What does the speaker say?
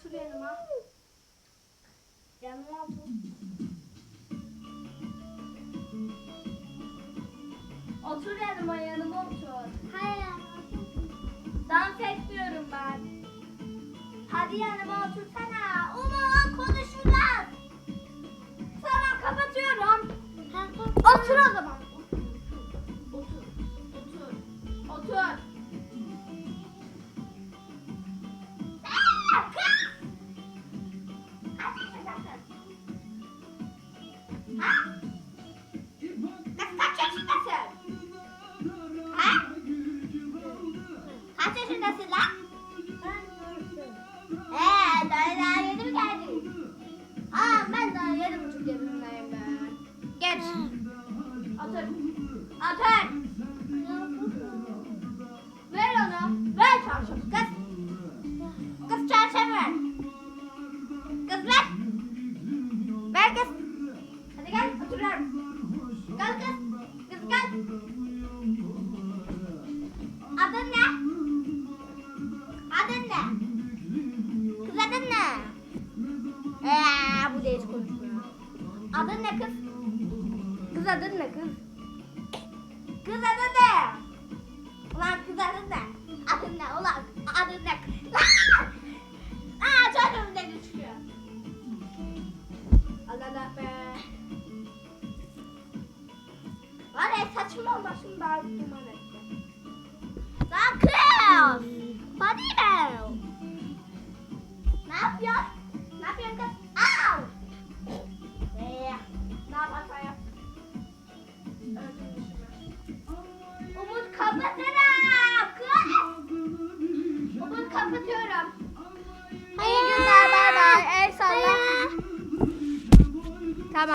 otur yanıma. Yanıma otur. Otur yanıma yanıma otur. Hayır. Dans etmiyorum ben. Hadi yanıma otursana. Yaşındasın lan? Eee daha daha yeni mi geldin? Aa ben daha yedi buçuk yaşındayım ben. Geç. Otur. Otur. Ver onu. Ver çarşafı kız. Kız çarşafı ver. Kız ver. Ver kız. Hadi gel oturuyorum. Gel kız. Kız gel. Adın ne? Adın ne? Kız adın ne? Eee bu da hiç konuşmuyor. Adın ne kız? Kız adın ne kız? Kız adın ne? Ulan kız adın ne? Adın ne ulan? Adın ne? Lan! Aa çok önümde düşüyor. Allah Allah be. Var ya saçma olmasın bari numara. 拿饼拿饼干